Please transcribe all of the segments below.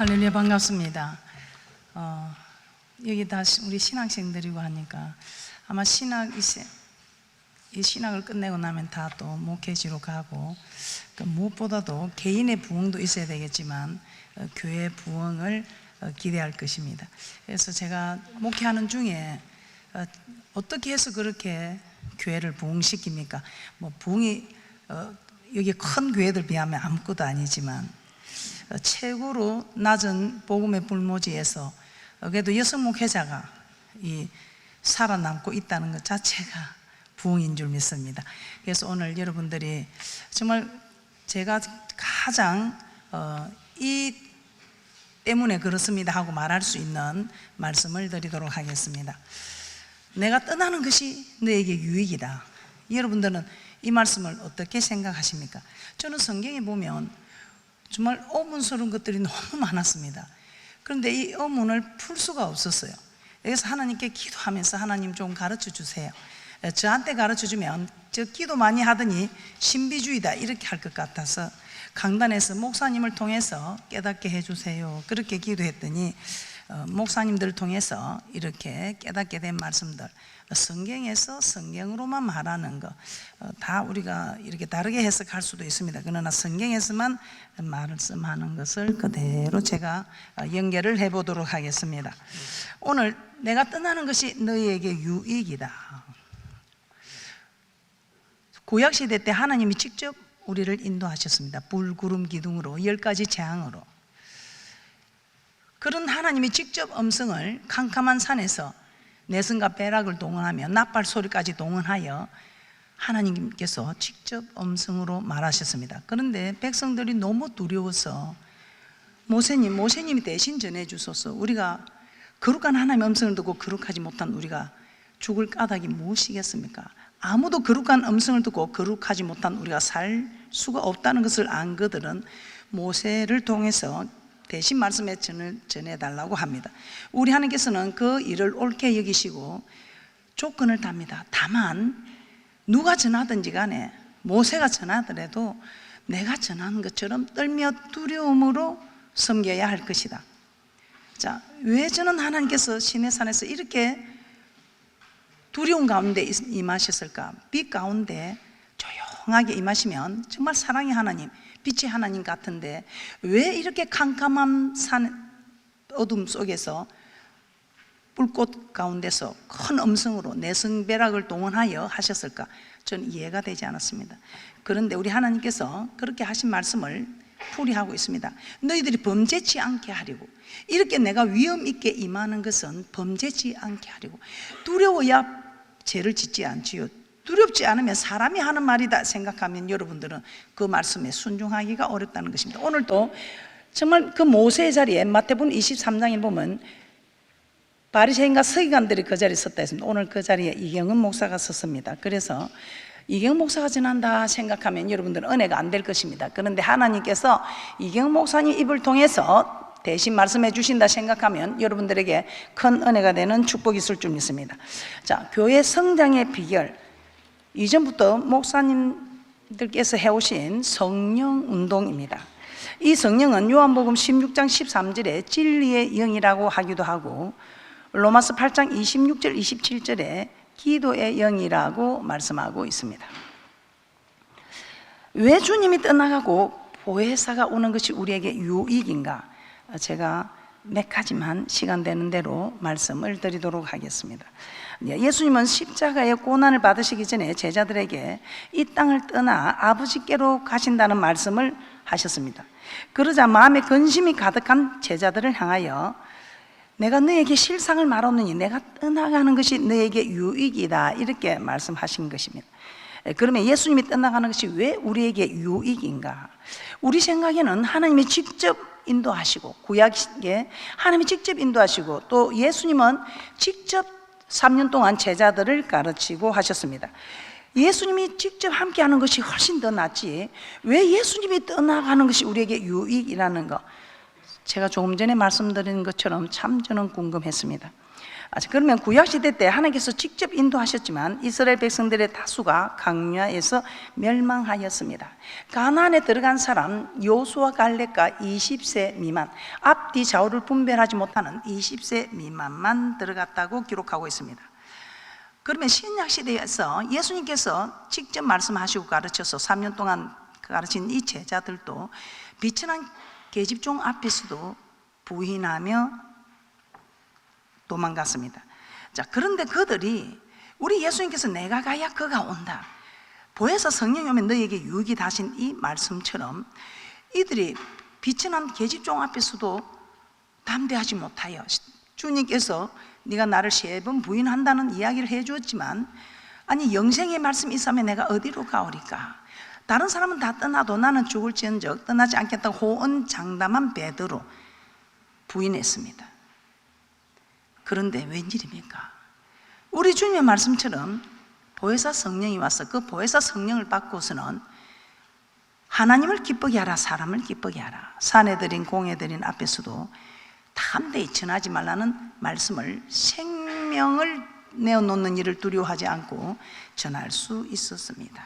할렐루야 반갑습니다. 어, 여기 다 시- 우리 신학생들이고 하니까 아마 신학 이세 이 신학을 끝내고 나면 다 또 목회지로 가고 그 무엇보다도 개인의 부흥도 있어야 되겠지만 어, 교회 부흥을 어, 기대할 것입니다. 그래서 제가 목회하는 중에 어, 어떻게 해서 그렇게 교회를 부흥시킵니까? 뭐 부흥이 어, 여기 큰 교회들 비하면 아무것도 아니지만 어, 최고로 낮은 복음의 불모지에서 어, 그래도 여성 목회자가 이 살아남고 있다는 것 자체가 부흥인 줄 믿습니다. 그래서 오늘 여러분들이 정말 제가 가장 어, 이 때문에 그렇습니다 하고 말할 수 있는 말씀을 드리도록 하겠습니다. 내가 떠나는 것이 너에게 유익이다. 여러분들은 이 말씀을 어떻게 생각하십니까? 저는 성경에 보면 정말 어문스러운 것들이 너무 많았습니다. 그런데 이 어문을 풀 수가 없었어요. 그래서 하나님께 기도하면서 하나님 좀 가르쳐 주세요. 저한테 가르쳐 주면 저 기도 많이 하더니 신비주의다 이렇게 할 것 같아서 강단에서 목사님을 통해서 깨닫게 해주세요. 그렇게 기도했더니 어, 목사님들을 통해서 이렇게 깨닫게 된 말씀들 성경에서 성경으로만 말하는 거 다 우리가 이렇게 다르게 해석할 수도 있습니다. 그러나 성경에서만 말씀하는 것을 그대로 제가 어, 연결을 해보도록 하겠습니다. 오늘 내가 떠나는 것이 너희에게 유익이다. 구약 시대 때 하나님이 직접 우리를 인도하셨습니다. 불, 구름, 기둥으로 열 가지 재앙으로. 그런 하나님이 직접 음성을 캄캄한 산에서 내성과 배락을 동원하며 나팔 소리까지 동원하여 하나님께서 직접 음성으로 말하셨습니다. 그런데 백성들이 너무 두려워서 모세님, 모세님이 대신 전해 주소서 우리가 거룩한 하나님의 음성을 듣고 거룩하지 못한 우리가 죽을 까닭이 무엇이겠습니까? 아무도 거룩한 음성을 듣고 거룩하지 못한 우리가 살 수가 없다는 것을 안 그들은 모세를 통해서 대신 말씀에 전해달라고 합니다. 우리 하나님께서는 그 일을 옳게 여기시고 조건을 답니다. 다만 누가 전하든지 간에 모세가 전하더라도 내가 전하는 것처럼 떨며 두려움으로 섬겨야 할 것이다. 자, 왜 저는 하나님께서 시내산에서 이렇게 두려운 가운데 임하셨을까? 빛 가운데 조용하게 임하시면 정말 사랑의 하나님, 빛의 하나님 같은데 왜 이렇게 캄캄한 산 어둠 속에서 불꽃 가운데서 큰 음성으로 내성배락을 동원하여 하셨을까? 저는 이해가 되지 않았습니다. 그런데 우리 하나님께서 그렇게 하신 말씀을 풀이하고 있습니다. 너희들이 범죄치 않게 하려고 이렇게 내가 위험 있게 임하는 것은 범죄치 않게 하려고 두려워야 죄를 짓지 않지요. 두렵지 않으면 사람이 하는 말이다 생각하면 여러분들은 그 말씀에 순종하기가 어렵다는 것입니다. 오늘도 정말 그 모세의 자리에 마태복음 23장에 보면 바리새인과 서기관들이 그 자리에 섰다 했습니다. 오늘 그 자리에 이경은 목사가 섰습니다. 그래서 이경 목사가 전한다 생각하면 여러분들은 은혜가 안 될 것입니다. 그런데 하나님께서 이경 목사님 입을 통해서 대신 말씀해 주신다 생각하면 여러분들에게 큰 은혜가 되는 축복이 있을 줄 믿습니다. 자, 교회 성장의 비결. 이전부터 목사님들께서 해오신 성령 운동입니다. 이 성령은 요한복음 16장 13절에 진리의 영이라고 하기도 하고 로마서 8장 26절 27절에 기도의 영이라고 말씀하고 있습니다. 왜 주님이 떠나가고 보혜사가 오는 것이 우리에게 유익인가? 제가 몇 가지만 시간 되는 대로 말씀을 드리도록 하겠습니다. 예수님은 십자가의 고난을 받으시기 전에 제자들에게 이 땅을 떠나 아버지께로 가신다는 말씀을 하셨습니다. 그러자 마음에 근심이 가득한 제자들을 향하여 내가 너에게 실상을 말하느니 내가 떠나가는 것이 너에게 유익이다 이렇게 말씀하신 것입니다. 그러면 예수님이 떠나가는 것이 왜 우리에게 유익인가? 우리 생각에는 하나님이 직접 인도하시고 구약에 하나님이 직접 인도하시고 또 예수님은 직접 3년 동안 제자들을 가르치고 하셨습니다. 예수님이 직접 함께 하는 것이 훨씬 더 낫지. 왜 예수님이 떠나가는 것이 우리에게 유익이라는 거. 제가 조금 전에 말씀드린 것처럼 참 저는 궁금했습니다. 아, 그러면 구약 시대 때 하나님께서 직접 인도하셨지만 이스라엘 백성들의 다수가 강야에서 멸망하였습니다. 가나안에 들어간 사람 요수와 갈렙과 20세 미만, 앞뒤 좌우를 분별하지 못하는 20세 미만만 들어갔다고 기록하고 있습니다. 그러면 신약 시대에서 예수님께서 직접 말씀하시고 가르쳐서 3년 동안 가르친 이 제자들도 비천한 계집종 앞에서도 부인하며 도망갔습니다. 자, 그런데 그들이 우리 예수님께서 내가 가야 그가 온다. 보혜사 성령이 오면 너에게 유익이 다신 이 말씀처럼 이들이 비천한 계집종 앞에서도 담대하지 못하여 주님께서 네가 나를 세 번 부인한다는 이야기를 해주었지만 아니 영생의 말씀이 있으면 내가 어디로 가오리까 다른 사람은 다 떠나도 나는 죽을지언정 떠나지 않겠다고 호언장담한 베드로 부인했습니다 그런데 웬일입니까? 우리 주님의 말씀처럼 보혜사 성령이 와서 그 보혜사 성령을 받고서는 하나님을 기쁘게 하라 사람을 기쁘게 하라 산에 들인 공에 들인 앞에서도 담대히 전하지 말라는 말씀을 생명을 내어놓는 일을 두려워하지 않고 전할 수 있었습니다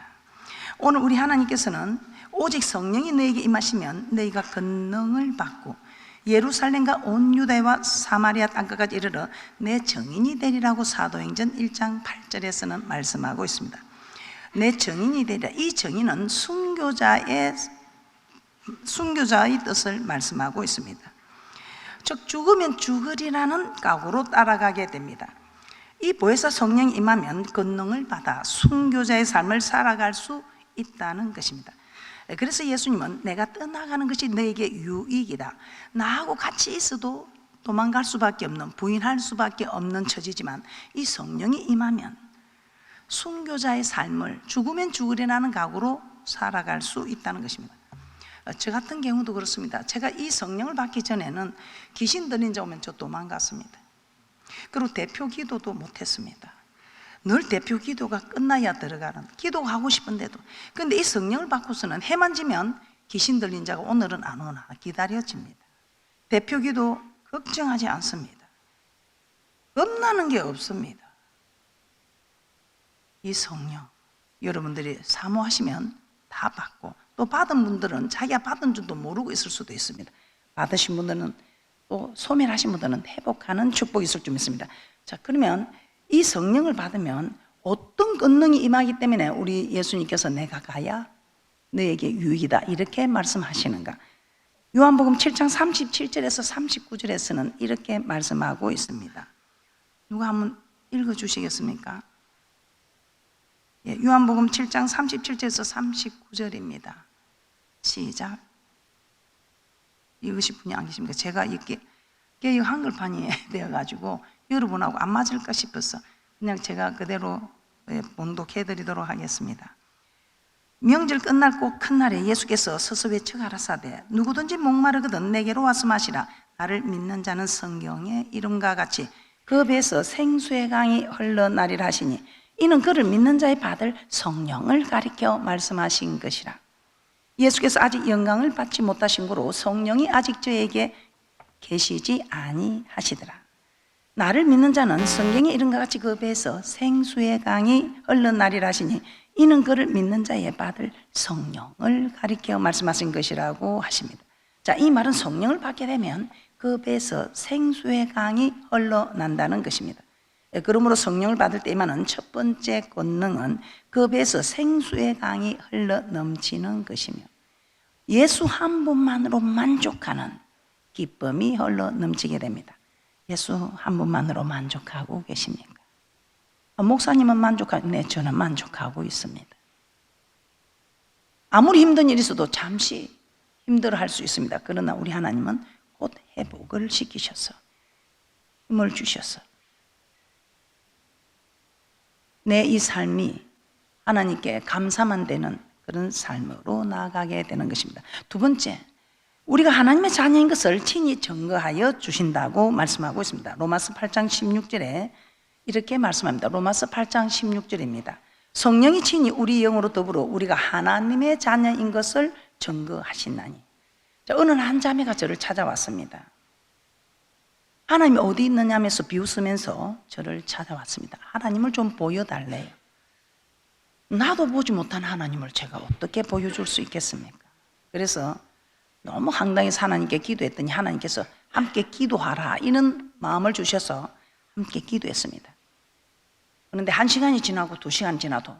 오늘 우리 하나님께서는 오직 성령이 너에게 임하시면 너희가 권능을 받고 예루살렘과 온 유다와 사마리아 땅끝까지 이르러 내 정인이 되리라고 사도행전 1장 8절에서는 말씀하고 있습니다. 내 정인이 되리라. 이 정인은 순교자의 순교자의 뜻을 말씀하고 있습니다. 즉 죽으면 죽으리라는 각오로 따라가게 됩니다. 이 보혜사 성령이 임하면 권능을 받아 순교자의 삶을 살아갈 수 있다는 것입니다. 그래서 예수님은 내가 떠나가는 것이 너에게 유익이다. 나하고 같이 있어도 도망갈 수밖에 없는 부인할 수밖에 없는 처지지만 이 성령이 임하면 순교자의 삶을 죽으면 죽으리라는 각오로 살아갈 수 있다는 것입니다. 어, 저 같은 경우도 그렇습니다. 제가 이 성령을 받기 전에는 귀신 들린 자 오면 저 도망갔습니다. 그리고 대표 기도도 못했습니다. 늘 대표 기도가 끝나야 들어가는 기도하고 싶은데도 근데 이 성령을 받고서는 해만 지면 귀신 들린 자가 오늘은 안 오나 기다려집니다. 대표 기도 걱정하지 않습니다. 겁나는 게 없습니다. 이 성령 여러분들이 사모하시면 다 받고 또 받은 분들은 자기가 받은 줄도 모르고 있을 수도 있습니다. 받으신 분들은 또 소멸하신 분들은 회복하는 축복이 있을 줄 믿습니다. 자, 그러면 이 성령을 받으면 어떤 권능이 임하기 때문에 우리 예수님께서 내가 가야 너에게 유익이다. 이렇게 말씀하시는가? 요한복음 7장 37절에서 39절에서는 이렇게 말씀하고 있습니다. 누가 한번 읽어 주시겠습니까? 예, 요한복음 7장 37절에서 39절입니다. 시작. 읽으실 분이 안 계십니까? 제가 이게, 한글판이 되어가지고 여러분하고 안 맞을까 싶어서 그냥 제가 그대로 예, 봉독해 드리도록 하겠습니다. 명절 끝날 꼭 큰 날에 예수께서 서서 외쳐 가라사대 누구든지 목마르거든 내게로 와서 마시라. 나를 믿는 자는 성경의 이름과 같이 그 배에서 생수의 강이 흘러나리라 하시니 이는 그를 믿는 자의 받을 성령을 가리켜 말씀하신 것이라. 예수께서 아직 영광을 받지 못하신 거로 성령이 아직 저에게 계시지 아니하시더라 나를 믿는 자는 성경에 이른것 같이 그 배에서 생수의 강이 흘러나리라 하시니 이는 그를 믿는 자의 받을 성령을 가리켜 말씀하신 것이라고 하십니다. 자, 이 말은 성령을 받게 되면 그 배에서 생수의 강이 흘러난다는 것입니다. 예, 그러므로 성령을 받을 때만은 첫 번째 권능은 그 배에서 생수의 강이 흘러 넘치는 것이며 예수 한 분만으로 만족하는 기쁨이 흘러 넘치게 됩니다. 예수 한 분만으로 만족하고 계십니까? 아, 목사님은 만족하고, 네, 저는 만족하고 있습니다. 아무리 힘든 일이 있어도 잠시 힘들어 할 수 있습니다. 그러나 우리 하나님은 곧 회복을 시키셔서 힘을 주셔서 내 이 삶이 하나님께 감사만 되는 그런 삶으로 나아가게 되는 것입니다. 두 번째, 우리가 하나님의 자녀인 것을 친히 증거하여 주신다고 말씀하고 있습니다. 로마서 8장 16절에 이렇게 말씀합니다. 로마서 8장 16절입니다. 성령이 친히 우리 영으로 더불어 우리가 하나님의 자녀인 것을 증거하시나니. 자, 어느 한 자매가 저를 찾아왔습니다. 하나님이 어디 있느냐면서 비웃으면서 저를 찾아왔습니다. 하나님을 좀 보여달래요. 나도 보지 못한 하나님을 제가 어떻게 보여줄 수 있겠습니까? 그래서 너무 황당해서 하나님께 기도했더니 하나님께서 함께 기도하라 이런 마음을 주셔서 함께 기도했습니다. 그런데 한 시간이 지나고 두 시간 지나도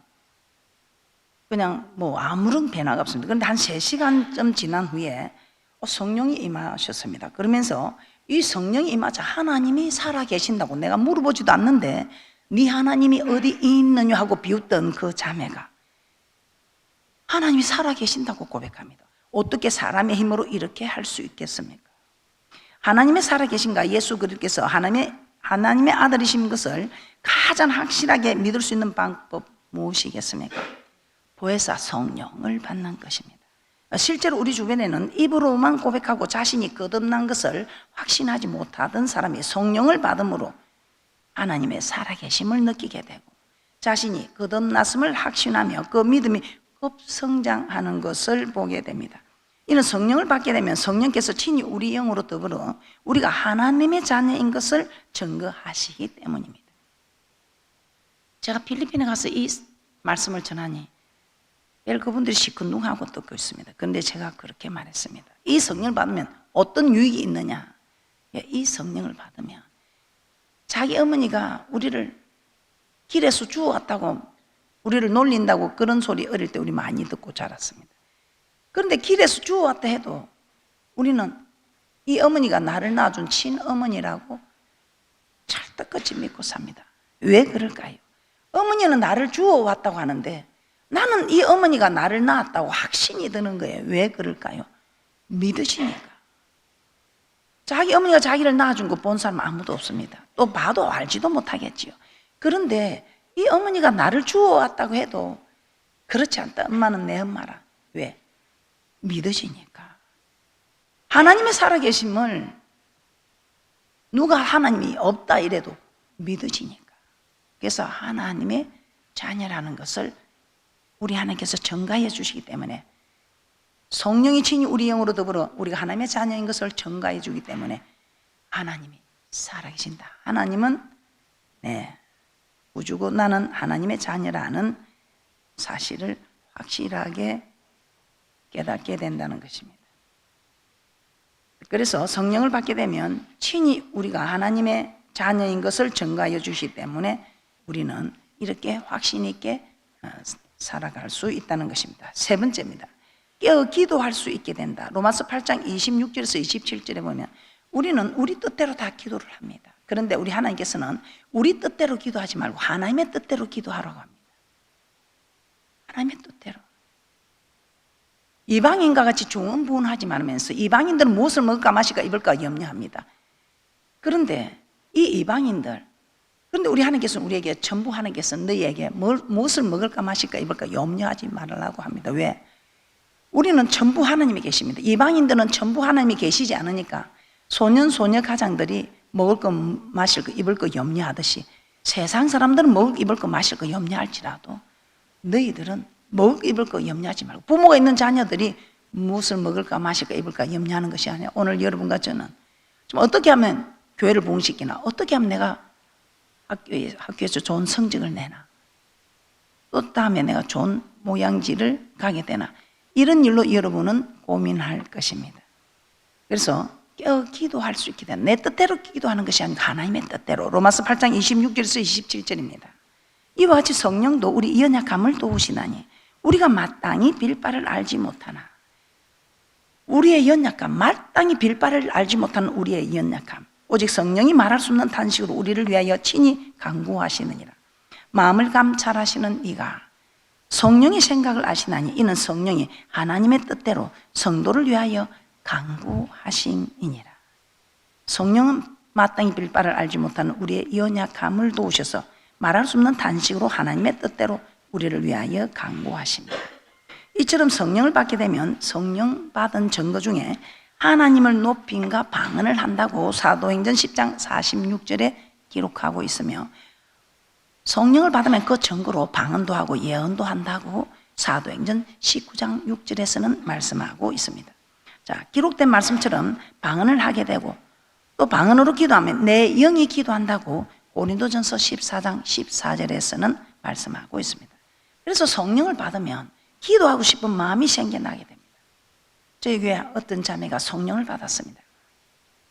그냥 뭐 아무런 변화가 없습니다. 그런데 한 세 시간쯤 지난 후에 어, 성령이 임하셨습니다. 그러면서 이 성령이 임하자 하나님이 살아 계신다고 내가 물어보지도 않는데 네 하나님이 어디 있느냐 하고 비웃던 그 자매가 하나님이 살아 계신다고 고백합니다. 어떻게 사람의 힘으로 이렇게 할 수 있겠습니까? 하나님의 살아 계신가 예수 그리스도께서 하나님의 하나님의 아들이신 것을 가장 확실하게 믿을 수 있는 방법 무엇이겠습니까? 보혜사 성령을 받는 것입니다. 실제로 우리 주변에는 입으로만 고백하고 자신이 거듭난 것을 확신하지 못하던 사람이 성령을 받음으로 하나님의 살아계심을 느끼게 되고 자신이 거듭났음을 확신하며 그 믿음이 급성장하는 것을 보게 됩니다. 이는 성령을 받게 되면 성령께서 친히 우리 영으로 더불어 우리가 하나님의 자녀인 것을 증거하시기 때문입니다. 제가 필리핀에 가서 이 말씀을 전하니 별 그분들이 시큰둥하고 듣고 있습니다. 그런데 제가 그렇게 말했습니다. 이 성령을 받으면 어떤 유익이 있느냐? 예, 이 성령을 받으면 자기 어머니가 우리를 길에서 주워왔다고 우리를 놀린다고 그런 소리 어릴 때 우리 많이 듣고 자랐습니다. 그런데 길에서 주워왔다 해도 우리는 이 어머니가 나를 낳아준 친어머니라고 찰떡같이 믿고 삽니다. 왜 그럴까요? 어머니는 나를 주워왔다고 하는데 나는 이 어머니가 나를 낳았다고 확신이 드는 거예요. 왜 그럴까요? 믿으시니까. 자기 어머니가 자기를 낳아준 거 본 사람 아무도 없습니다. 또 봐도 알지도 못하겠지요. 그런데 이 어머니가 나를 주워왔다고 해도 그렇지 않다. 엄마는 내 엄마라. 왜? 믿으시니까. 하나님의 살아계심을 누가 하나님이 없다 이래도 믿으시니까. 그래서 하나님의 자녀라는 것을 우리 하나님께서 정가해 주시기 때문에 성령이 친히 우리 영으로 더불어 우리가 하나님의 자녀인 것을 정가해 주기 때문에 하나님이 살아계신다. 하나님은 네, 우주고 나는 하나님의 자녀라는 사실을 확실하게 깨닫게 된다는 것입니다. 그래서 성령을 받게 되면 친히 우리가 하나님의 자녀인 것을 증가해 주시기 때문에 우리는 이렇게 확신 있게 어, 살아갈 수 있다는 것입니다. 세 번째입니다. 깨어 기도할 수 있게 된다. 로마서 8장 26절에서 27절에 보면 우리는 우리 뜻대로 다 기도를 합니다. 그런데 우리 하나님께서는 우리 뜻대로 기도하지 말고 하나님의 뜻대로 기도하라고 합니다. 하나님의 뜻대로. 이방인과 같이 중언부언하지 말으면서 이방인들은 무엇을 먹을까 마실까 입을까 염려합니다. 그런데 이 이방인들 그런데 우리 하나님께서 우리에게 전부 하나님께서 너희에게 뭘, 무엇을 먹을까 마실까 입을까 염려하지 말라고 합니다. 왜? 우리는 전부 하나님이 계십니다. 이방인들은 전부 하나님이 계시지 않으니까 소년 소녀 가장들이 먹을 거 마실 거 입을 거 염려하듯이 세상 사람들은 먹을 입을 거 마실 거 염려할지라도 너희들은 먹을 거 입을 거 염려하지 말고. 부모가 있는 자녀들이 무엇을 먹을까 마실까 입을까 염려하는 것이 아니라 오늘 여러분과 저는 좀 어떻게 하면 교회를 봉시키나 어떻게 하면 내가 학교에, 학교에서 좋은 성적을 내나? 또 다음에 내가 좋은 모양지를 가게 되나? 이런 일로 여러분은 고민할 것입니다. 그래서 깨어 기도할 수 있게 된내 뜻대로 기도하는 것이 아니고 하나님의 뜻대로. 로마서 8장 26절에서 27절입니다. 이와 같이 성령도 우리 연약함을 도우시나니 우리가 마땅히 빌 바를 알지 못하나? 우리의 연약함 마땅히 빌 바를 알지 못하는 우리의 연약함. 오직 성령이 말할 수 없는 탄식으로 우리를 위하여 친히 강구하시느니라. 마음을 감찰하시는 이가 성령의 생각을 아시나니 이는 성령이 하나님의 뜻대로 성도를 위하여 강구하심이니라. 성령은 마땅히 빌 바를 알지 못하는 우리의 연약함을 도우셔서 말할 수 없는 단식으로 하나님의 뜻대로 우리를 위하여 강구하십니다. 이처럼 성령을 받게 되면 성령 받은 증거 중에 하나님을 높임과 방언을 한다고 사도행전 10장 46절에 기록하고 있으며 성령을 받으면 그 증거로 방언도 하고 예언도 한다고 사도행전 19장 6절에서는 말씀하고 있습니다. 자, 기록된 말씀처럼 방언을 하게 되고 또 방언으로 기도하면 내 영이 기도한다고 고린도전서 14장 14절에서는 말씀하고 있습니다. 그래서 성령을 받으면 기도하고 싶은 마음이 생겨나게 됩니다. 저희 교회 어떤 자매가 성령을 받았습니다.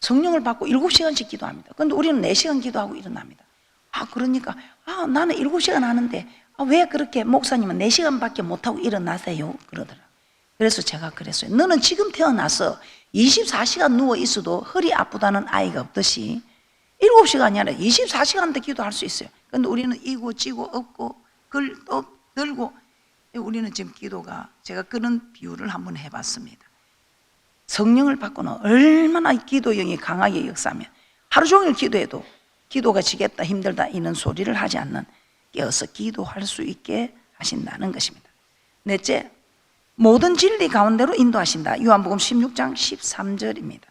성령을 받고 7시간씩 기도합니다. 근데 우리는 4시간 기도하고 일어납니다. 아, 그러니까, 아, 나는 7시간 하는데, 아, 왜 그렇게 목사님은 4시간밖에 못하고 일어나세요? 그러더라. 그래서 제가 그랬어요. 너는 지금 태어나서 24시간 누워 있어도 허리 아프다는 아이가 없듯이 7시간이 아니라 24시간도 기도할 수 있어요. 근데 우리는 이고 지고 없고 글또 들고 우리는 지금 기도가 제가 그런 비유를 한번 해봤습니다. 성령을 받고는 얼마나 기도형이 강하게 역사하면 하루 종일 기도해도 기도가 지겠다 힘들다 이런 소리를 하지 않는 깨어서 기도할 수 있게 하신다는 것입니다. 넷째, 모든 진리 가운데로 인도하신다. 요한복음 16장 13절입니다.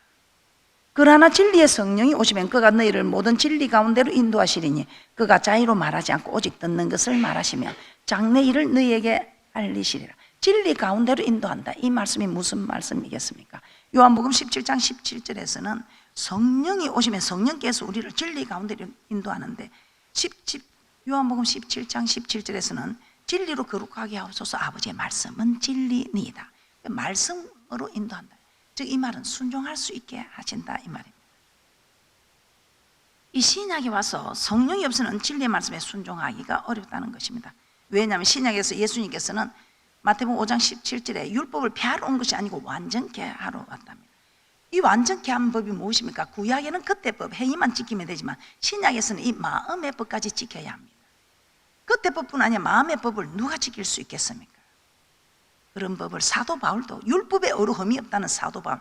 그러나 진리의 성령이 오시면 그가 너희를 모든 진리 가운데로 인도하시리니 그가 자의로 말하지 않고 오직 듣는 것을 말하시며 장래 일을 너희에게 알리시리라. 진리 가운데로 인도한다. 이 말씀이 무슨 말씀이겠습니까? 요한복음 17장 17절에서는 성령이 오시면 성령께서 우리를 진리 가운데로 인도하는데 10, 요한복음 17장 17절에서는 진리로 거룩하게 하옵소서 아버지의 말씀은 진리니이다. 말씀으로 인도한다. 즉 이 말은 순종할 수 있게 하신다 이 말입니다. 이 신약에 와서 성령이 없으면 진리의 말씀에 순종하기가 어렵다는 것입니다. 왜냐하면 신약에서 예수님께서는 마태복음 5장 17절에 율법을 폐하러 온 것이 아니고 완전케 하러 왔답니다. 이 완전케 한 법이 무엇입니까? 구약에는 그때 법, 행위만 지키면 되지만 신약에서는 이 마음의 법까지 지켜야 합니다. 그때 법뿐 아니라 마음의 법을 누가 지킬 수 있겠습니까? 그런 법을 사도 바울도 율법에 어려움이 없다는 사도 바울.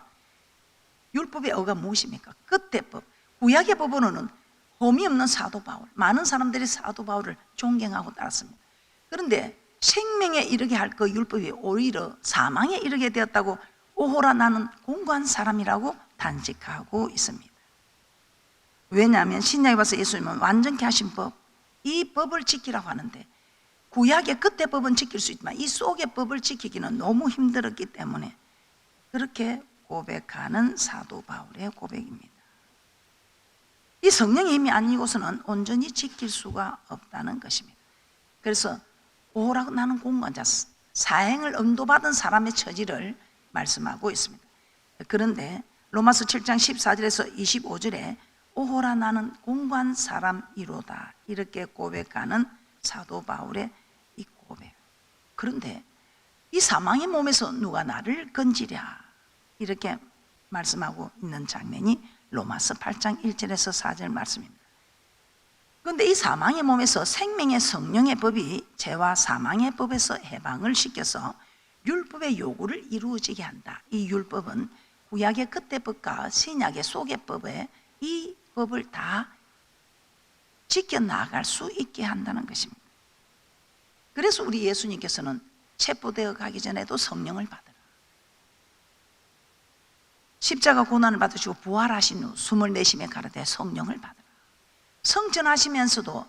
율법의 어가 무엇입니까? 그때 법. 구약의 법으로는 험이 없는 사도 바울 많은 사람들이 사도 바울을 존경하고 따랐습니다. 그런데 생명에 이르게 할 그 율법이 오히려 사망에 이르게 되었다고 오호라 나는 공고한 사람이라고 단식하고 있습니다. 왜냐하면 신약에 와서 예수님은 완전케 하신 법, 이 법을 지키라고 하는데 구약의 그때 법은 지킬 수 있지만 이 속의 법을 지키기는 너무 힘들었기 때문에 그렇게 고백하는 사도 바울의 고백입니다. 이 성령의 힘이 아니고서는 온전히 지킬 수가 없다는 것입니다. 그래서 오라고 나는 공무원자 사행을 음도받은 사람의 처지를 말씀하고 있습니다. 그런데 로마서 7장 14절에서 25절에 오호라 나는 공부한 사람이로다 이렇게 고백하는 사도 바울의. 그런데 이 사망의 몸에서 누가 나를 건지랴 이렇게 말씀하고 있는 장면이 로마서 8장 1절에서 4절 말씀입니다. 그런데 이 사망의 몸에서 생명의 성령의 법이 죄와 사망의 법에서 해방을 시켜서 율법의 요구를 이루어지게 한다. 이 율법은 구약의 그때 법과 신약의 속의 법에 이 법을 다 지켜나갈 수 있게 한다는 것입니다. 그래서 우리 예수님께서는 체포되어 가기 전에도 성령을 받으라. 십자가 고난을 받으시고 부활하신 후 숨을 내쉬며 가라되 성령을 받으라. 성전하시면서도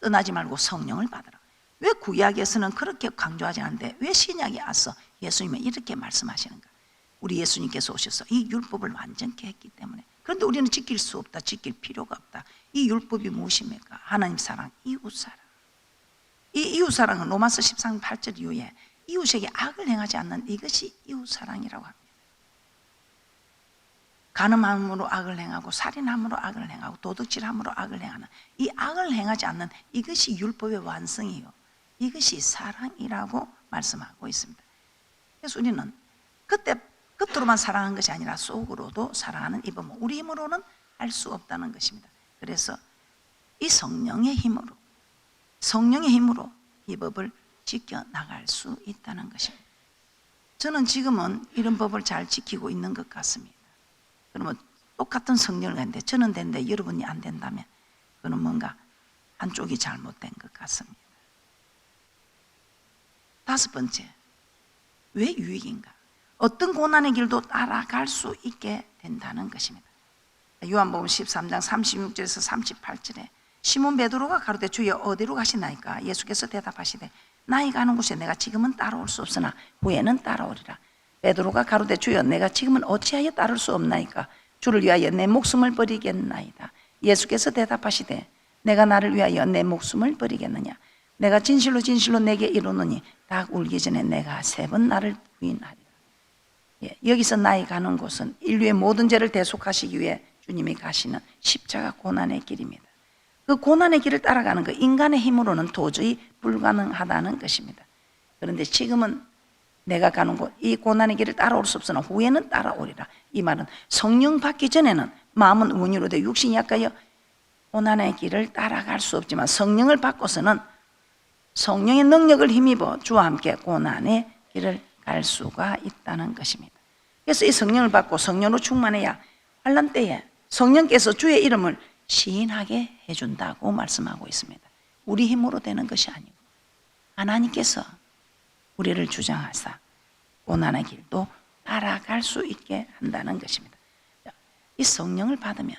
떠나지 말고 성령을 받으라. 왜 구약에서는 그렇게 강조하지 않는데 왜 신약에 와서 예수님은 이렇게 말씀하시는가? 우리 예수님께서 오셔서 이 율법을 완전케 했기 때문에 그런데 우리는 지킬 수 없다, 지킬 필요가 없다. 이 율법이 무엇입니까? 하나님 사랑, 이웃 사랑. 이 이웃 사랑은 로마서 13장 8절 이후에 이웃에게 악을 행하지 않는 이것이 이웃 사랑이라고 합니다. 간음함으로 악을 행하고 살인함으로 악을 행하고 도둑질함으로 악을 행하는 이 악을 행하지 않는 이것이 율법의 완성이요. 이것이 사랑이라고 말씀하고 있습니다. 그래서 우리는 그때 겉으로만 사랑한 것이 아니라 속으로도 사랑하는 이 법은 우리 힘으로는 할 수 없다는 것입니다. 그래서 이 성령의 힘으로 성령의 힘으로 이 법을 지켜 나갈 수 있다는 것입니다. 저는 지금은 이런 법을 잘 지키고 있는 것 같습니다. 그러면 똑같은 성령을 가는데 저는 되는데 여러분이 안 된다면 그는 뭔가 한쪽이 잘못된 것 같습니다. 다섯 번째, 왜 유익인가? 어떤 고난의 길도 따라갈 수 있게 된다는 것입니다. 요한복음 13장 36절에서 38절에 시몬 베드로가 가로되 주여 어디로 가시나이까 예수께서 대답하시되 나이 가는 곳에 내가 지금은 따라올 수 없으나 후에는 따라오리라 베드로가 가로되 주여 내가 지금은 어찌하여 따를 수 없나이까 주를 위하여 내 목숨을 버리겠나이다. 예수께서 대답하시되 내가 나를 위하여 내 목숨을 버리겠느냐. 내가 진실로 진실로 내게 이르노니 닭 울기 전에 내가 세 번 나를 부인하리라. 예, 여기서 나의 가는 곳은 인류의 모든 죄를 대속하시기 위해 주님이 가시는 십자가 고난의 길입니다. 그 고난의 길을 따라가는 그 인간의 힘으로는 도저히 불가능하다는 것입니다. 그런데 지금은 내가 가는 곳, 이 고난의 길을 따라올 수 없으나 후에는 따라오리라. 이 말은 성령 받기 전에는 마음은 원유로 돼 육신이 약하여 고난의 길을 따라갈 수 없지만 성령을 받고서는 성령의 능력을 힘입어 주와 함께 고난의 길을 갈 수가 있다는 것입니다. 그래서 이 성령을 받고 성령으로 충만해야 환란 때에 성령께서 주의 이름을 시인하게 해준다고 말씀하고 있습니다. 우리 힘으로 되는 것이 아니고 하나님께서 우리를 주장하사 고난의 길도 따라갈 수 있게 한다는 것입니다. 이 성령을 받으면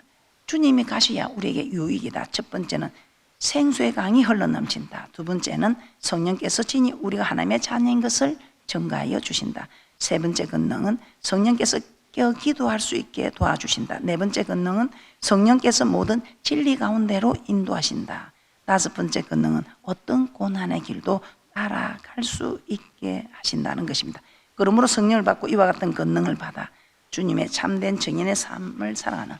주님이 가셔야 우리에게 유익이다. 첫 번째는 생수의 강이 흘러넘친다. 두 번째는 성령께서 진히 우리가 하나님의 자녀인 것을 증가하여 주신다. 세 번째 권능은 성령께서 깨어 기도할 수 있게 도와주신다. 네 번째 권능은 성령께서 모든 진리 가운데로 인도하신다. 다섯 번째 권능은 어떤 고난의 길도 따라갈 수 있게 하신다는 것입니다. 그러므로 성령을 받고 이와 같은 권능을 받아 주님의 참된 정인의 삶을 살아가는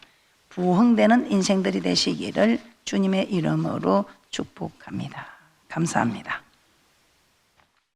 부흥되는 인생들이 되시기를 주님의 이름으로 축복합니다. 감사합니다.